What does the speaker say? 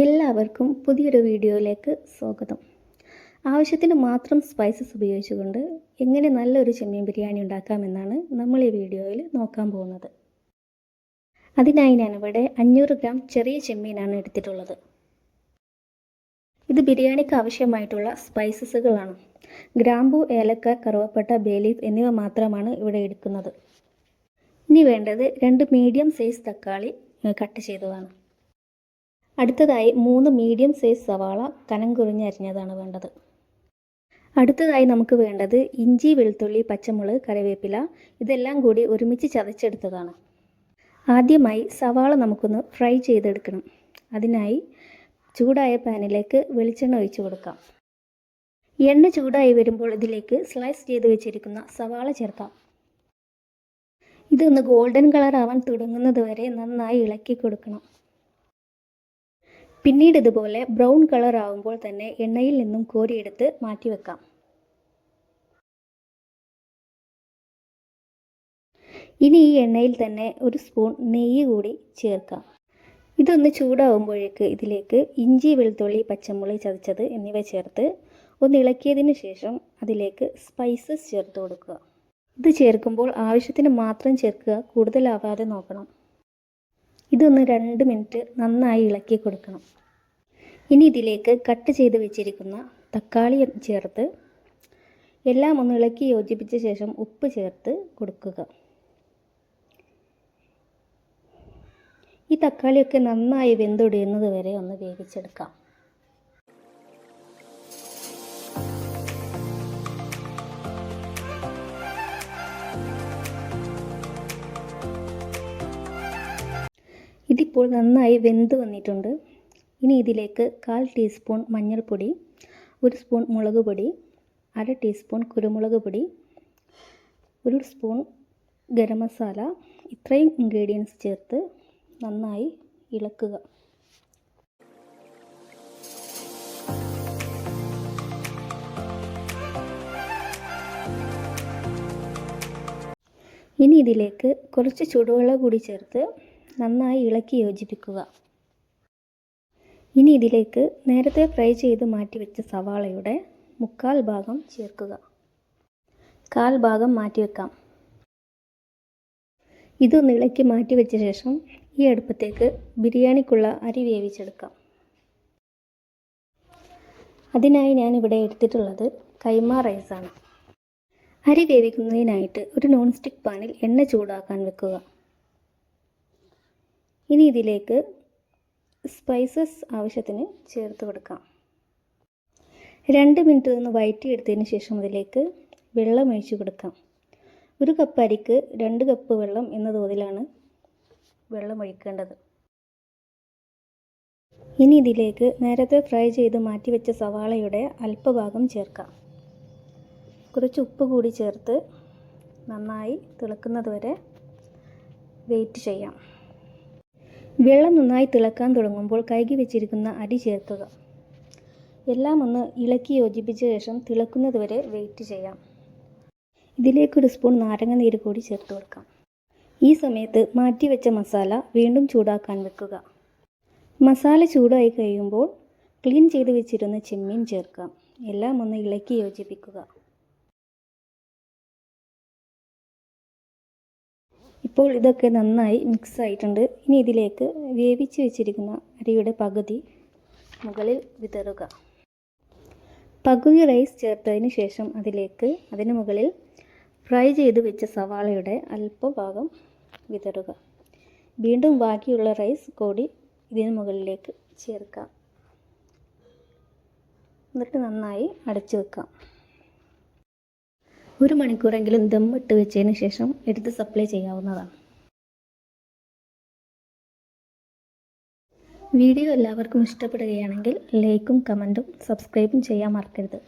എല്ലാവർക്കും പുതിയൊരു വീഡിയോയിലേക്ക് സ്വാഗതം. ആവശ്യത്തിന് മാത്രം സ്പൈസസ് ഉപയോഗിച്ചുകൊണ്ട് എങ്ങനെ നല്ലൊരു ചെമ്മീൻ ബിരിയാണി ഉണ്ടാക്കാമെന്നാണ് നമ്മൾ ഈ വീഡിയോയിൽ നോക്കാൻ പോകുന്നത്. അതിനായി ഞാനിവിടെ അഞ്ഞൂറ് ഗ്രാം ചെറിയ ചെമ്മീനാണ് എടുത്തിട്ടുള്ളത്. ഇത് ബിരിയാണിക്ക് ആവശ്യമായിട്ടുള്ള സ്പൈസസുകളാണ് ഗ്രാമ്പു ഏലക്ക കറുവപ്പട്ട ബേലീഫ് എന്നിവ മാത്രമാണ് ഇവിടെ എടുക്കുന്നത്. ഇനി വേണ്ടത് രണ്ട് മീഡിയം സൈസ് തക്കാളി കട്ട് ചെയ്തതാണ്. അടുത്തതായി മൂന്ന് മീഡിയം സൈസ് സവാള കനം കുറിഞ്ഞ് അരിഞ്ഞതാണ് വേണ്ടത്. അടുത്തതായി നമുക്ക് വേണ്ടത് ഇഞ്ചി വെളുത്തുള്ളി പച്ചമുളക് കറിവേപ്പില ഇതെല്ലാം കൂടി ഒരുമിച്ച് ചതച്ചെടുത്തതാണ്. ആദ്യമായി സവാള നമുക്കൊന്ന് ഫ്രൈ ചെയ്തെടുക്കണം. അതിനായി ചൂടായ പാനിലേക്ക് വെളിച്ചെണ്ണ ഒഴിച്ചു കൊടുക്കാം. എണ്ണ ചൂടായി വരുമ്പോൾ ഇതിലേക്ക് സ്ലൈസ് ചെയ്ത് വെച്ചിരിക്കുന്ന സവാള ചേർക്കാം. ഇതൊന്ന് ഗോൾഡൻ കളർ ആവാൻ തുടങ്ങുന്നത് വരെ നന്നായി ഇളക്കി കൊടുക്കണം. പിന്നീട് ഇതുപോലെ ബ്രൗൺ കളർ ആകുമ്പോൾ തന്നെ എണ്ണയിൽ നിന്നും കോരിയെടുത്ത് മാറ്റി വെക്കാം. ഇനി ഈ എണ്ണയിൽ തന്നെ ഒരു സ്പൂൺ നെയ്യ് കൂടി ചേർക്കാം. ഇതൊന്ന് ചൂടാവുമ്പോഴേക്ക് ഇതിലേക്ക് ഇഞ്ചി വെളുത്തുള്ളി പച്ചമുളക് ചതച്ചത് എന്നിവ ചേർത്ത് ഒന്ന് ഇളക്കിയതിന് ശേഷം അതിലേക്ക് സ്പൈസസ് ചേർത്ത് കൊടുക്കുക. ഇത് ചേർക്കുമ്പോൾ ആവശ്യത്തിന് മാത്രം ചേർക്കുക കൂടുതലാവാതെ നോക്കണം. ഇതൊന്ന് രണ്ട് മിനിറ്റ് നന്നായി ഇളക്കി കൊടുക്കണം. ഇനി ഇതിലേക്ക് കട്ട് ചെയ്ത് വെച്ചിരിക്കുന്ന തക്കാളി ചേർത്ത് എല്ലാം ഒന്ന് ഇളക്കി യോജിപ്പിച്ച ശേഷം ഉപ്പ് ചേർത്ത് കൊടുക്കുക. ഈ തക്കാളിയൊക്കെ നന്നായി വെന്തൊടിയുന്നത് വരെ ഒന്ന് വേവിച്ചെടുക്കാം. ഇതിപ്പോൾ നന്നായി വെന്ത് വന്നിട്ടുണ്ട്. ഇനി ഇതിലേക്ക് കാൽ ടീസ്പൂൺ മഞ്ഞൾപ്പൊടി ഒരു സ്പൂൺ മുളക് പൊടി അര ടീസ്പൂൺ കുരുമുളക് പൊടി ഒരു സ്പൂൺ ഗരം മസാല ഇത്രയും ഇൻഗ്രീഡിയൻസ് ചേർത്ത് നന്നായി ഇളക്കുക. ഇനി ഇതിലേക്ക് കുറച്ച് ചൂടുവെള്ളം കൂടി ചേർത്ത് നന്നായി ഇളക്കി യോജിപ്പിക്കുക. ഇനി ഇതിലേക്ക് നേരത്തെ ഫ്രൈ ചെയ്ത് മാറ്റി വെച്ച സവാളയുടെ മുക്കാൽ ഭാഗം ചേർക്കുക. കാൽ ഭാഗം മാറ്റി വെക്കാം ഇതൊന്ന് ഇളക്കി മാറ്റി വെച്ച ശേഷം ഈ അടുപ്പത്തേക്ക് ബിരിയാണിക്കുള്ള അരി വേവിച്ചെടുക്കാം. അതിനായി ഞാനിവിടെ എടുത്തിട്ടുള്ളത് കൈമ റൈസാണ്. അരി വേവിക്കുന്നതിനായിട്ട് ഒരു നോൺ സ്റ്റിക്ക് പാനിൽ എണ്ണ ചൂടാക്കാൻ വെക്കുക. ഇനി ഇതിലേക്ക് സ്പൈസസ് ആവശ്യത്തിന് ചേർത്ത് കൊടുക്കാം. രണ്ട് മിനിറ്റ് ഒന്ന് വഴറ്റിയെടുത്തതിന് ശേഷം അതിലേക്ക് വെള്ളം ഒഴിച്ചു കൊടുക്കാം. ഒരു കപ്പ് അരിക്ക് രണ്ട് കപ്പ് വെള്ളം എന്ന തോതിലാണ് വെള്ളം ഒഴിക്കേണ്ടത്. ഇനി ഇതിലേക്ക് നേരത്തെ ഫ്രൈ ചെയ്ത് മാറ്റിവെച്ച സവാളയുടെ അല്പഭാഗം ചേർക്കാം. കുറച്ച് ഉപ്പ് കൂടി ചേർത്ത് നന്നായി തിളക്കുന്നത് വരെ വെയിറ്റ് ചെയ്യാം. വെള്ളം നന്നായി തിളക്കാൻ തുടങ്ങുമ്പോൾ കഴുകി വെച്ചിരിക്കുന്ന അരി ചേർക്കുക. എല്ലാം ഒന്ന് ഇളക്കി യോജിപ്പിച്ച ശേഷം തിളക്കുന്നത് വരെ വെയിറ്റ് ചെയ്യാം. ഇതിലേക്കൊരു സ്പൂൺ നാരങ്ങ നീര് കൂടി ചേർത്ത് കൊടുക്കാം. ഈ സമയത്ത് മാറ്റി വെച്ച മസാല വീണ്ടും ചൂടാക്കാൻ വെക്കുക. മസാല ചൂടായി കഴിയുമ്പോൾ ക്ലീൻ ചെയ്ത് വെച്ചിരുന്ന ചെമ്മീൻ ചേർക്കാം. എല്ലാം ഒന്ന് ഇളക്കി യോജിപ്പിക്കുക. ഇപ്പോൾ ഇതൊക്കെ നന്നായി മിക്സ് ആയിട്ടുണ്ട് ഇനി ഇതിലേക്ക് വേവിച്ച് വെച്ചിരിക്കുന്ന അരിയുടെ പകുതി മുകളിൽ വിതറുക. പകുതി റൈസ് ചേർത്തതിന് ശേഷം അതിലേക്ക് അതിന് മുകളിൽ ഫ്രൈ ചെയ്ത് വെച്ച സവാളയുടെ അല്പഭാഗം വിതറുക. വീണ്ടും ബാക്കിയുള്ള റൈസ് കൂടി ഇതിന് മുകളിലേക്ക് ചേർക്കാം. എന്നിട്ട് നന്നായി അടച്ചു വെക്കാം. ഒരു മണിക്കൂറെങ്കിലും ദം ഇട്ട് വെച്ചതിന് ശേഷം എടുത്ത് സപ്ലൈ ചെയ്യാവുന്നതാണ്. വീഡിയോ എല്ലാവർക്കും ഇഷ്ടപ്പെടുകയാണെങ്കിൽ ലൈക്കും കമന്റും സബ്സ്ക്രൈബും ചെയ്യാൻ മറക്കരുത്.